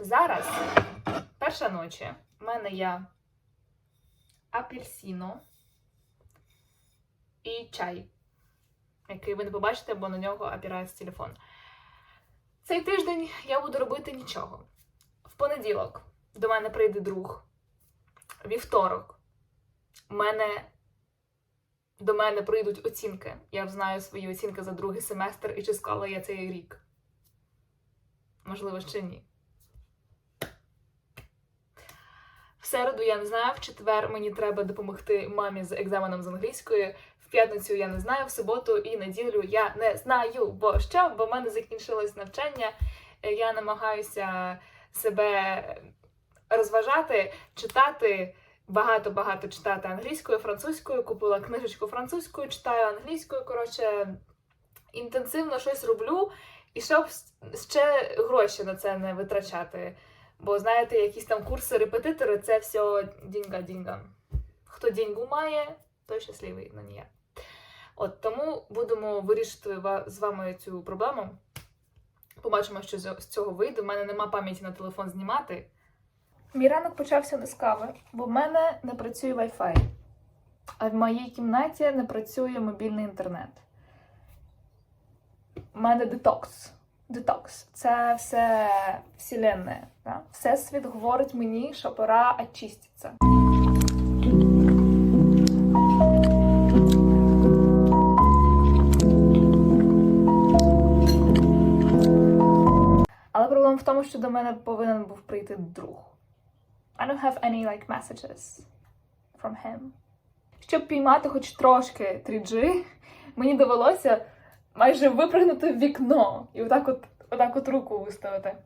Зараз перша ночі. У мене є апельсино і чай, який ви не побачите, бо на нього опирається телефон. Цей тиждень я буду робити нічого. В понеділок до мене прийде друг. Вівторок мене до мене прийдуть оцінки. Я знаю свої оцінки за другий семестр і чи склала я цей рік. Можливо, ще ні. В середу я не знаю, в четвер мені треба допомогти мамі з екзаменом з англійської. В п'ятницю я не знаю, в суботу і неділю я не знаю, бо що, бо в мене закінчилось навчання. Е, Я намагаюся себе розважати, читати, багато-багато читати англійською, французькою. Купила книжечку французькою, читаю англійською. Коротше, інтенсивно щось роблю, і щоб ще гроші на це не витрачати. Бо знаєте, якісь там курси, репетитори це все дінга-дінга. Хто діньгу має, той щасливий, ну не я. От тому будемо вирішити з вами цю проблему. Побачимо, що з цього вийде. У мене нема пам'яті на телефон знімати. Мій ранок почався не з кави, бо в мене не працює Wi-Fi. А в моїй кімнаті не працює мобільний інтернет. У мене детокс. Детокс. Це все вселенне. Да? Всесвіт говорить мені, що пора очиститися. Але проблема в тому, що до мене повинен був прийти друг. I don't have any like messages from him. Щоб піймати хоч трошки 3G, мені довелося майже випрыгнути в вікно і отак от, отак от руку виставити.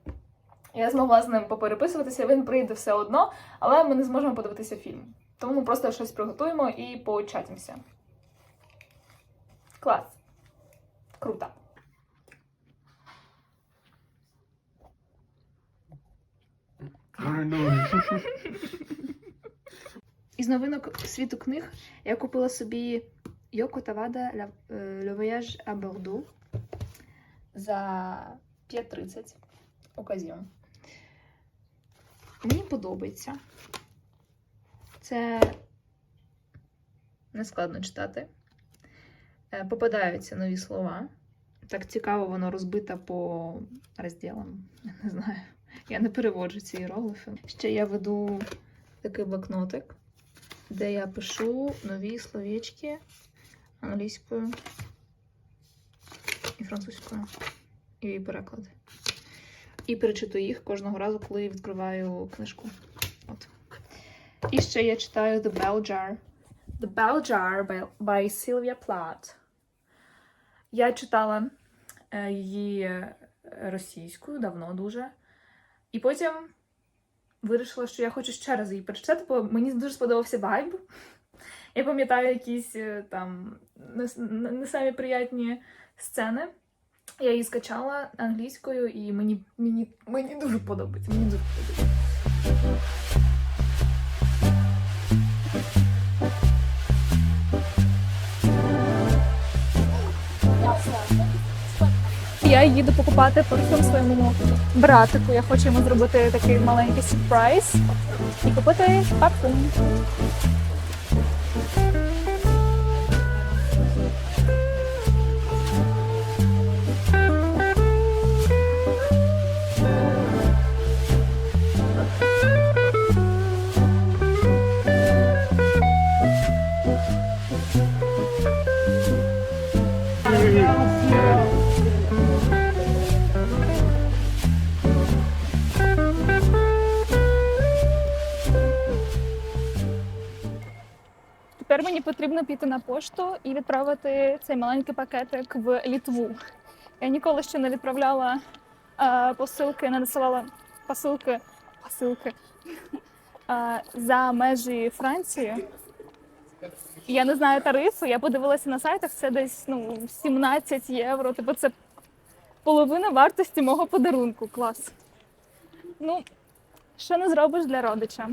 Я змогла з ним попереписуватися, він прийде все одно, але ми не зможемо подивитися фільм. Тому ми просто щось приготуємо і початимося. Клас. Круто. Із новинок світу книг я купила собі Йоко Тавада Le Le Voyage à за 5.30 оказіон. Мені подобається. Це нескладно читати. Е, Попадаються нові слова. Так цікаво, воно розбито по розділам. Я не знаю. Я не переводжу ці іероглифи. Ще я веду такий блокнотик, де я пишу нові словечки англійською і французькою, і переклади. І перечитую їх кожного разу, коли відкриваю книжку. От. І ще я читаю The Bell Jar. The Bell Jar by, Sylvia Plath. Я читала е, її російською давно дуже. І потім вирішила, що я хочу ще раз її прочитати, бо мені дуже сподобався вайб. Я пам'ятаю якісь е, там не, не самі приятні сцени. Я її скачала англійською, і мені, мені, мені дуже подобається. Мені дуже подобається. Я їду покупати парфюм своєму братику. Я хочу йому зробити такий маленький сюрприз і купити парфюм. Піти на пошту і відправити цей маленький пакетик в Літву. Я ніколи ще не відправляла е, посилки, не надсилала посилки, посилки е, за межі Франції. Я не знаю тарифи, я подивилася на сайтах, це десь ну, 17 євро. Типу це половина вартості мого подарунку. Клас. Ну, що не зробиш для родича?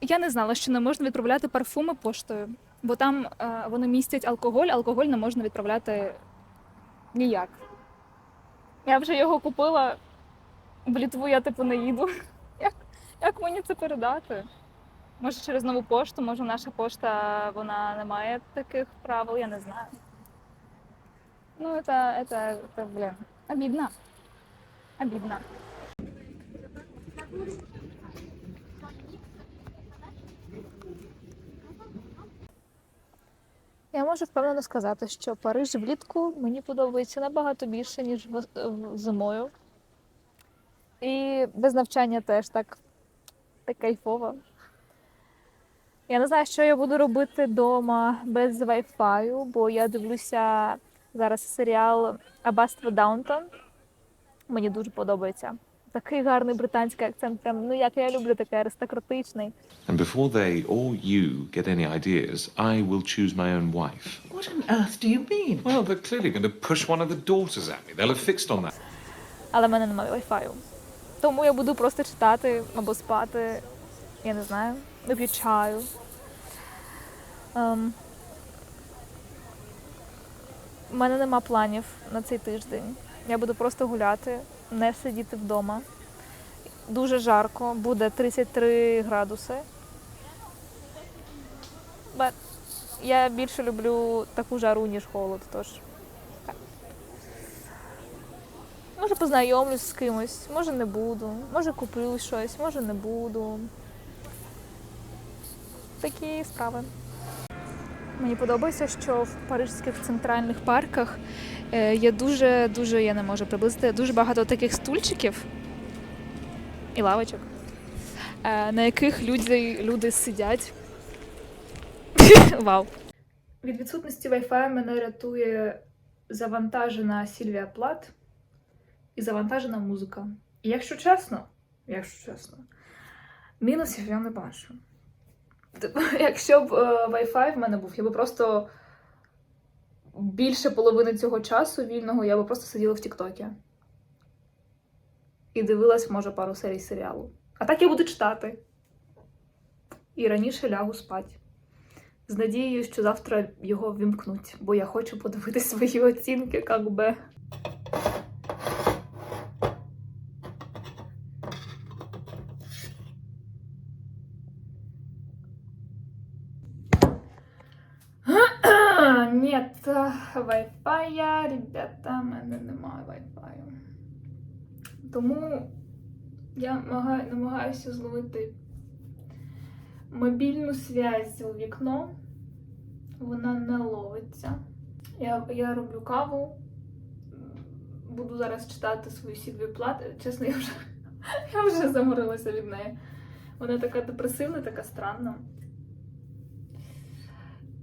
Я не знала, що не можна відправляти парфуми поштою, бо там е, вони містять алкоголь, алкоголь не можна відправляти ніяк. Я вже його купила в Літву я типу не їду. Як, як мені це передати? Може через нову пошту, може наша пошта вона не має таких правил, я не знаю. Ну, это, это, это блин, обидно. Обидно. Можу впевнено сказати, що Париж влітку мені подобається набагато більше, ніж зимою. І без навчання теж так, так кайфово. Я не знаю, що я буду робити вдома без Wi-Fi, бо я дивлюся зараз серіал Аббатство Даунтон. Мені дуже подобається. Такий гарний британський акцент. Прям, ну як я люблю, такий аристократичний. And before they or you get any ideas, I will choose my own wife. What on earth do you mean? Well, they're clearly going to push one of the daughters at me. They'll have fixed on that. але в мене немає Wi-Fi. Тому я буду просто читати або спати. Я не знаю, вип'ю чаю. Ем, У мене нема планів на цей тиждень. Я буду просто гуляти, не сидіти вдома. Дуже жарко, буде 33 градуси. But я більше люблю таку жару, ніж холод, тож. Може познайомлюсь з кимось, може не буду, може куплю щось, може не буду. Такі справи. Мені подобається, що в парижських центральних парках е, є дуже, дуже, я не можу приблизити, дуже багато таких стульчиків і лавочок, е, на яких люди, люди сидять. Вау. Від відсутності Wi-Fi мене рятує завантажена Сільвія Плат і завантажена музика. І якщо чесно, якщо чесно, мінусів я не бачу. Якщо б е, Wi-Fi в мене був, я би просто більше половини цього часу вільного я би просто сиділа в Тіктокі. І дивилась, може, пару серій серіалу. А так я буду читати. І раніше лягу спати. З надією, що завтра його вімкнуть, бо я хочу подивитися свої оцінки, як би. Wi-Fi, ребята, в мене немає Wi-Fi. Тому я намагаю- намагаюся зловити мобільну зв'язь у вікно. Вона не ловиться. Я, я роблю каву. Буду зараз читати свою сідві плат. Чесно, я вже, я вже заморилася від неї. Вона така депресивна, така странна.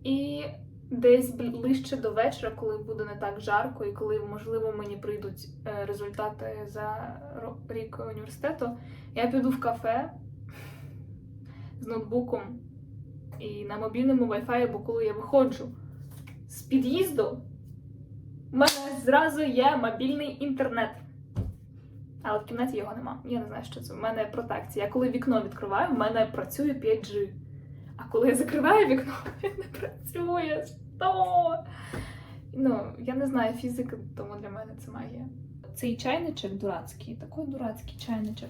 І десь ближче до вечора, коли буде не так жарко, і коли, можливо, мені прийдуть е, результати за рік університету, я піду в кафе з ноутбуком і на мобільному Wi-Fi, бо коли я виходжу з під'їзду, в мене зразу є мобільний інтернет. Але в кімнаті його нема. Я не знаю, що це. У мене протекція. Я коли вікно відкриваю, в мене працює 5G. Коли я закриваю вікно, він не працює. Що? Ну, я не знаю фізики, тому для мене це магія. Цей чайничок дурацький, такий дурацький чайничок.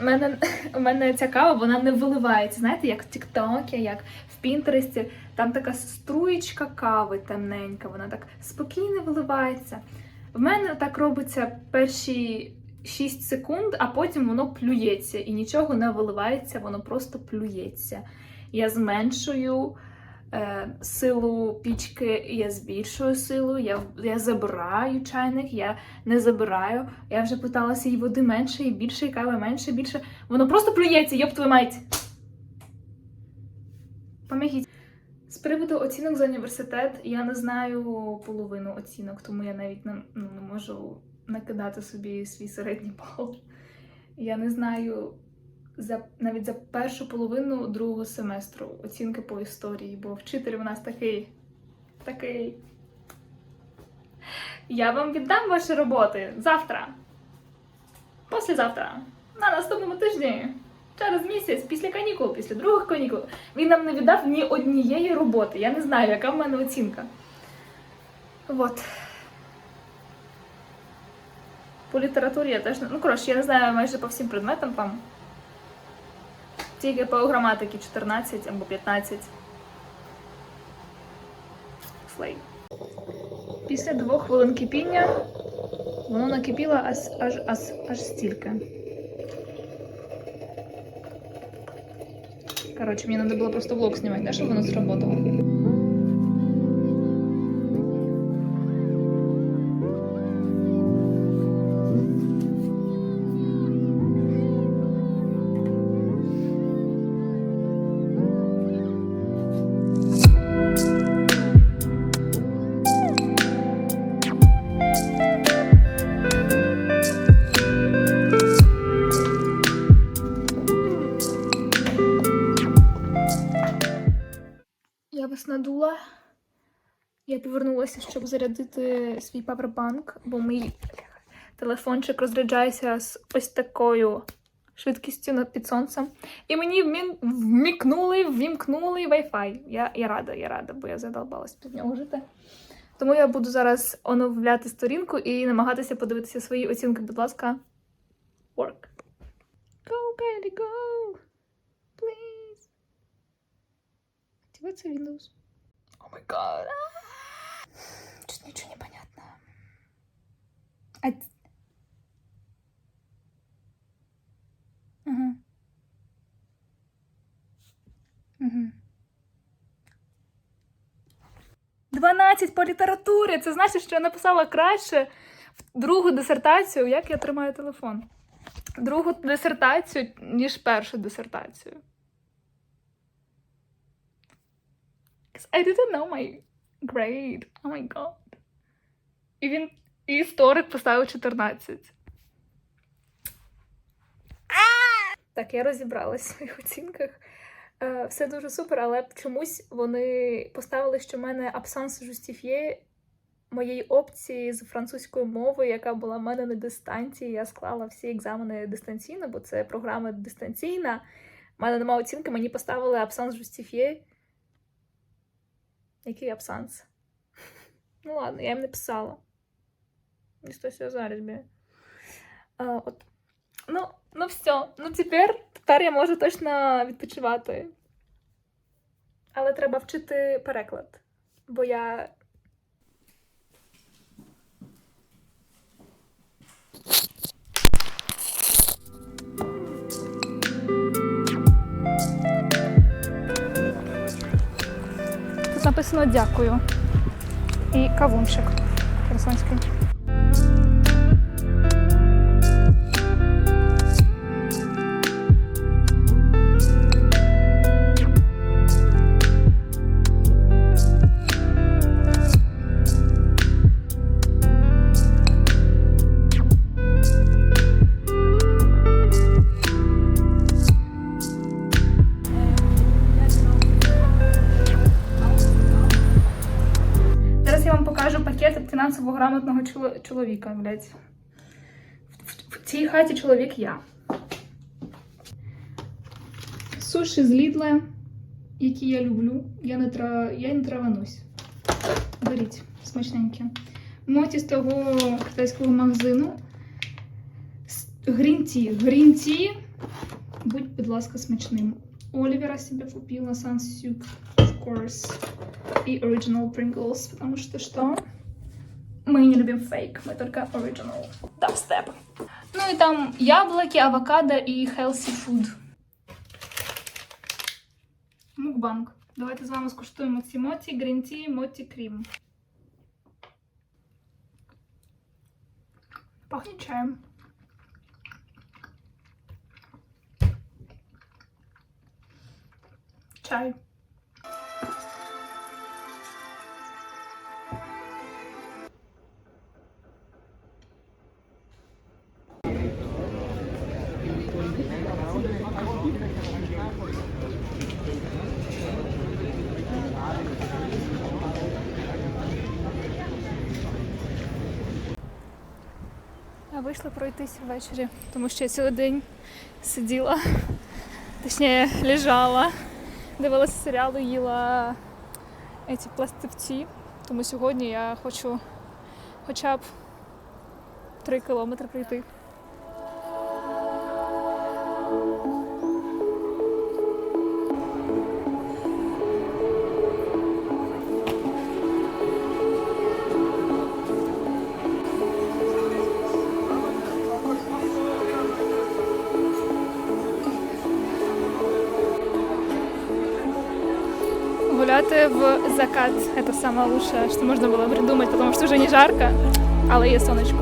У мене, у мене ця кава, вона не виливається. Знаєте, як в Тіктокі, як в Пінтересті. Там така струєчка кави темненька, вона так спокійно виливається. В мене так робиться перші 6 секунд, а потім воно плюється і нічого не виливається, воно просто плюється. Я зменшую е, силу пічки, я збільшую силу, я, я забираю чайник, я не забираю. Я вже питалася і води менше, і більше, і кави менше, і більше. Воно просто плюється, йоп твою мать. Помогіть. З приводу оцінок за університет я не знаю половину оцінок, тому я навіть не, ну, не можу накидати собі свій середній бал. Я не знаю за, навіть за першу половину другого семестру оцінки по історії, бо вчитель у нас такий. такий. Я вам віддам ваші роботи завтра. Післязавтра. На наступному тижні. Через місяць, після канікул, після других канікул. Він нам не віддав ні однієї роботи. Я не знаю, яка в мене оцінка. От. По літературі я теж не. Ну, коротше, я не знаю майже по всім предметам там. Тільки по граматиці 14 або 15. Слей. Після двох хвилин кипіння воно накипіло аж, аж, аж, аж стільки. Коротше, мені треба було просто влог знімати, да, щоб воно сработало. Я щоб зарядити свій павербанк, бо мій телефончик розряджається з ось такою швидкістю під сонцем. І мені вмікнули, ввімкнули Wi-Fi. Я, я рада, я рада, бо я задолбалась під нього жити. Тому я буду зараз оновляти сторінку і намагатися подивитися свої оцінки, будь ласка. Work. Go, Kylie, go! Please. Активация Windows. О май гад. Что-то ничего не понятно. А... Угу. Угу. 12 по літературі. Це значить, що я написала краще в другу дисертацію, як я тримаю телефон. Другу дисертацію, ніж першу дисертацію. I didn't know my grade. Oh my god. І він і історик поставив 14. Так, я розібралась в своїх оцінках. Е, все дуже супер, але чомусь вони поставили, що в мене абсанс жустіфє моєї опції з французької мови, яка була в мене на дистанції. Я склала всі екзамени дистанційно, бо це програма дистанційна. У мене немає оцінки, мені поставили абсанс жустіфє. Який абсанс? Ну ладно, я їм не писала. І що зараз би. А, от. Ну, ну все. Ну тепер, тепер я можу точно відпочивати. Але треба вчити переклад. Бо я. Написано дякую. І кавунчик херсонський. Фінансово грамотного чоловіка, блядь. В, цій хаті чоловік я. Суші з Лідла, які я люблю. Я не, тра... я не траванусь. Беріть, смачненькі. Моті з того китайського магазину. Грін-ті. Грін-ті. Будь, будь ласка, смачним. Олівера себе купила, Сансюк, of course и Original Pringles, потому что что? Мы не любим фейк, мы только Original. Дабстеп. Ну и там яблоки, авокадо и healthy food. Мукбанк. Давайте з вами скуштуємо ці моті, грінті, моті крім. Пахне чаєм. Чай. Я вийшла пройтись ввечері, тому що я цілий день сиділа, точніше лежала, дивилася серіали, їла ці пластивці. Тому сьогодні я хочу хоча б три кілометри прийти. Гуляти в закат – это самое лучшее, что можно было придумать, потому что уже не жарко, але є сонечко.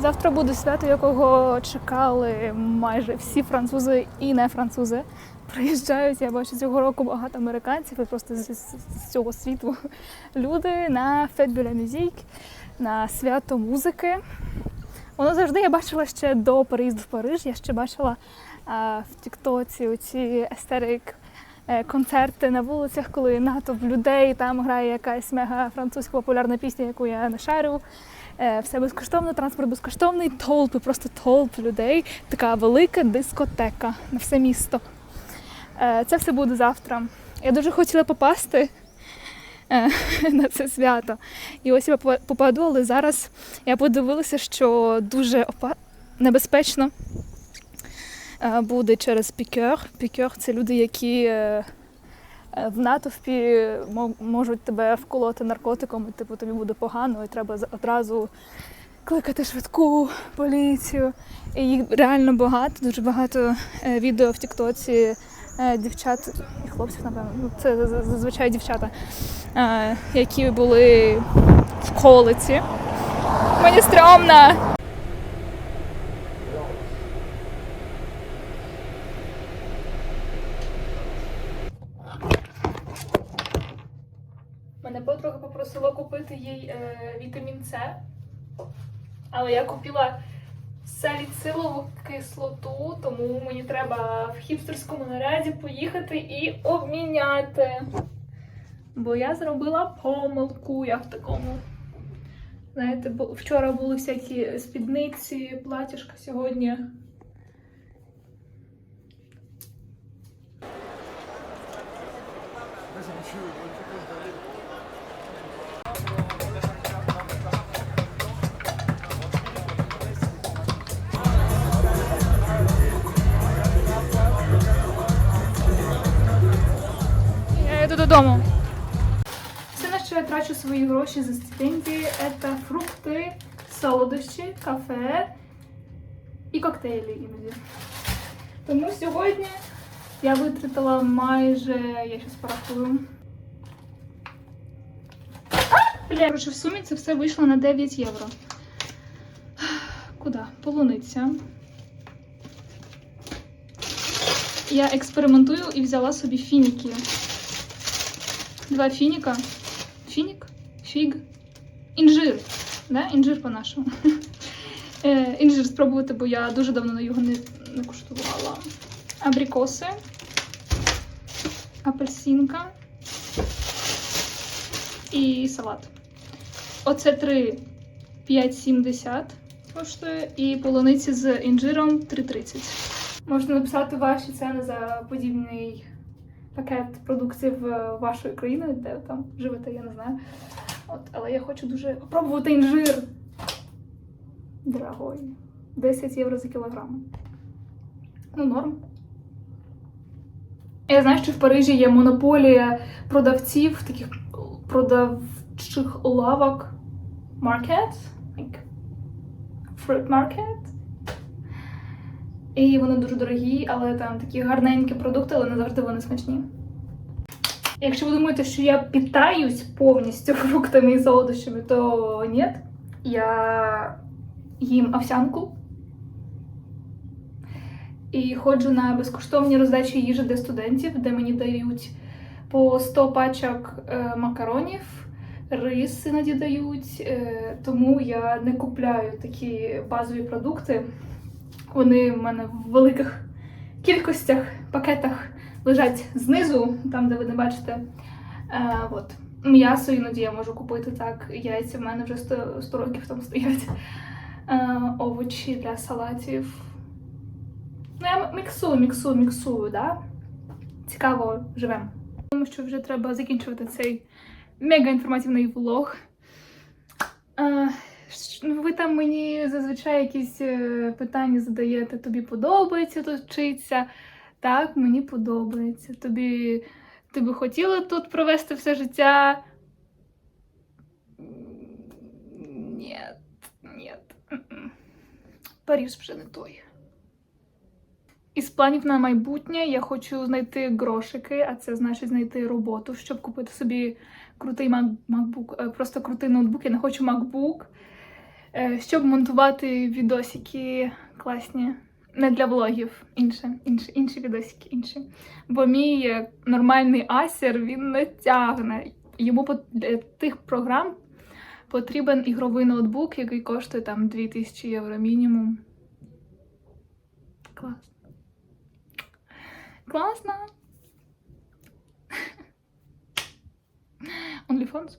Завтра буде свято, якого чекали майже всі французи і не французи. Приїжджають, я бачу цього року багато американців і просто з, з, цього світу люди на la Musique, на свято музики. Воно завжди я бачила ще до переїзду в Париж. Я ще бачила а, в Тіктоці оці естерик е, концерти на вулицях, коли натовп людей, там грає якась мега французька популярна пісня, яку я не шарю. Е, Все безкоштовно, транспорт безкоштовний, толпи, просто толп людей. Така велика дискотека на все місто. Е, Це все буде завтра. Я дуже хотіла попасти е, на це свято. І ось я попаду, але зараз я подивилася, що дуже небезпечно е, буде через пікер. Пікер це люди, які в натовпі можуть тебе вколоти наркотиком, і типу тобі буде погано, і треба одразу кликати швидку поліцію. І їх реально багато, дуже багато відео в Тіктоці дівчат і хлопців, напевно. Ну, це зазвичай дівчата, е, які були в колиці. Мені стрьомно. Мене подруга попросила купити їй е, вітамін С, але я купила саліцилову кислоту, тому мені треба в хіпстерському наряді поїхати і обміняти. Бо я зробила помилку, я в такому. Знаєте, вчора були всякі спідниці, платяшка сьогодні. Додому. Все, на що я трачу свої гроші за стипендії, це фрукти, солодощі, кафе і коктейлі іноді. Тому сьогодні я витратила майже, я щас порахую. Бля, в сумі це все вийшло на 9 євро. Куди? Полуниця. Я експериментую і взяла собі фініки. Два фініка. Фінік? Фіг. Інжир. Да? Інжир по-нашому. Інжир спробувати, бо я дуже давно його не, не куштувала. Абрикоси. Апельсинка. І салат. Оце три 5,70 коштує. І полуниці з інжиром 3,30. Можна написати ваші ціни за подібний пакет продуктів е, вашої країни, де ви там живете, я не знаю. От, але я хочу дуже попробувати інжир. Дорогой. 10 євро за кілограм. Ну, норм. Я знаю, що в Парижі є монополія продавців, таких продавчих лавок. Market. Like fruit market. І вони дуже дорогі, але там такі гарненькі продукти, але не завжди вони смачні. Якщо ви думаєте, що я питаюсь повністю фруктами і солодощами, то ні. Я їм овсянку і ходжу на безкоштовні роздачі їжі для студентів, де мені дають по 100 пачок е, макаронів, рис іноді дають. Е, тому я не купляю такі базові продукти. Вони в мене в великих кількостях, пакетах лежать знизу, там, де ви не бачите. Е, от. М'ясо іноді я можу купити так. Яйця в мене вже 100, 100 років там стоять. е, овочі для салатів. Ну, я міксую, міксую, міксую, да? Цікаво живемо. Тому що вже треба закінчувати цей мега інформативний влог. Е, ну, ви там мені зазвичай якісь е, питання задаєте. Тобі подобається тут вчитися? Так, мені подобається. Тобі ти би хотіла тут провести все життя? Ні, ні. м-м. Вже не той. Із планів на майбутнє я хочу знайти грошики, а це значить знайти роботу, щоб купити собі крутий Mac- MacBook, е, просто крутий ноутбук. Я не хочу MacBook, щоб монтувати відосики класні. Не для влогів, інше, інше, інші відосики, інші. Бо мій е, нормальний асер він не тягне. Йому для тих програм потрібен ігровий ноутбук, який коштує там 2000 євро мінімум. Клас. Класно. OnlyFans?